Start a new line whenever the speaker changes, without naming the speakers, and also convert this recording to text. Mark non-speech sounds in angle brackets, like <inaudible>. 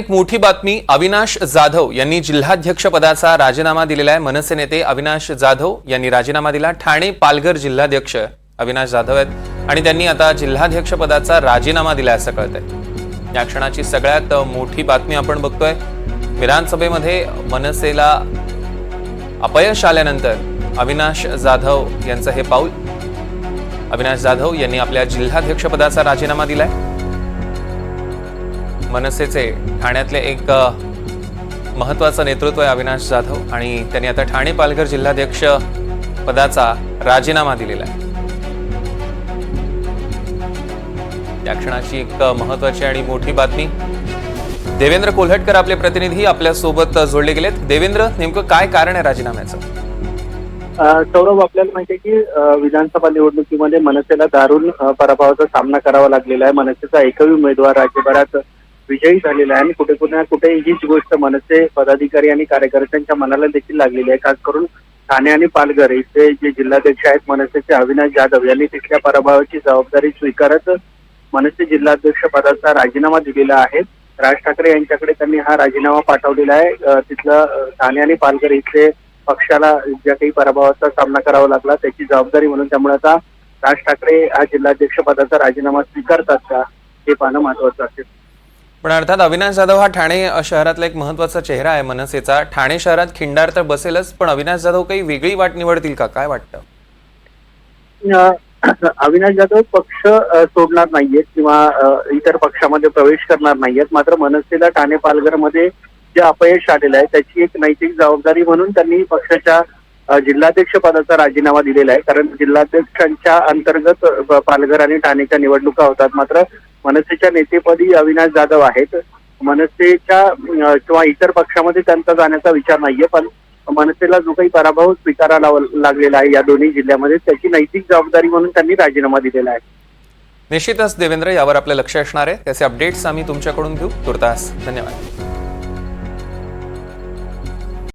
एक मोठी बातमी अविनाश जाधव यांनी जिल्हाध्यक्ष पदाचा राजीनामा दिलेला आहे. मनसे नेते अविनाश जाधव यांनी राजीनामा दिला. ठाणे पालघर जिल्हाध्यक्ष अविनाश जाधव आहेत आणि त्यांनी आता जिल्हाध्यक्ष पदाचा राजीनामा दिला असं कळतंय. या क्षणाची सगळ्यात मोठी बातमी आपण बघतोय. विधानसभेमध्ये मनसेला अपयश आल्यानंतर अविनाश जाधव यांचं हे पाऊल. अविनाश जाधव यांनी आपल्या जिल्हाध्यक्ष पदाचा राजीनामा दिलाय. मनसेचे ठाण्यातले एक महत्त्वाचं नेतृत्व आहे अविनाश जाधव आणि त्यांनी आता ठाणे पालघर जिल्हाध्यक्ष पदाचा राजीनामा दिलेला आहे. या क्षणाची एक महत्वाची आणि मोठी बातमी. देवेंद्र कोल्हटकर आपले प्रतिनिधी आपल्यासोबत जोडले गेलेत. देवेंद्र नेमकं काय कारण आहे राजीनाम्याचं?
सौरभ आपल्याला माहिती आहे की विधानसभा निवडणुकीमध्ये मनसेला दारुण पराभवाचा सामना करावा लागलेला आहे. मनसेचा एकही उमेदवार राज्यभरात विजयी झालेला आहे. आणि कुठे कुठे कुठे हीच गोष्ट मनसे पदाधिकारी आणि कार्यकर्त्यांच्या मनाला देखील लागलेली आहे. खास करून ठाणे आणि पालघर इथे जे जिल्हाध्यक्ष आहेत मनसेचे अविनाश जाधव यांनी तिथल्या पराभवाची जबाबदारी स्वीकारत मनसे जिल्हाध्यक्ष पदाचा राजीनामा दिलेला आहे. राज ठाकरे यांच्याकडे त्यांनी हा राजीनामा पाठवलेला आहे. तिथलं ठाणे आणि पालघर इथले पक्षाला ज्या काही पराभवाचा सामना करावा लागला त्याची जबाबदारी म्हणून त्यामुळे आता राज ठाकरे हा जिल्हाध्यक्ष पदाचा राजीनामा स्वीकारतात का हे पाहणं महत्वाचं असेल.
पण अर्थात अविनाश जाधव हा ठाणे शहरातला एक महत्त्वाचा चेहरा आहे मनसेचा. ठाणे शहरात खिंडार तर बसेलच पण अविनाश जाधव काही वेगळी वाट निवडतील का? काय वाटतं? <clears throat>
अविनाश जाधव पक्ष सोडणार नाहीयेत किंवा इतर पक्षामध्ये प्रवेश करणार नाहीयेत. मात्र मनसेला ठाणे पालघरमध्ये जे अपयश आलेलं आहे त्याची एक नैतिक जबाबदारी म्हणून त्यांनी पक्षाच्या जिल्हाध्यक्ष पदाचा राजीनामा दिलेला आहे. कारण जिल्हाध्यक्षांच्या अंतर्गत पालघर आणि ठाणेच्या निवडणुका होतात. मात्र मनसेच्या नेतेपदी अविनाश जाधव आहेत. मनसेच्या किंवा इतर पक्षामध्ये त्यांचा जाण्याचा विचार नाहीये पण मनसेला जो काही पराभव स्वीकारायला लागलेला आहे या दोन्ही जिल्ह्यामध्ये त्याची नैतिक जबाबदारी म्हणून त्यांनी राजीनामा दिलेला आहे.
निश्चितच देवेंद्र यावर आपलं लक्ष असणार आहे. त्याचे अपडेट्स आम्ही तुमच्याकडून घेऊ. तुर्तास धन्यवाद.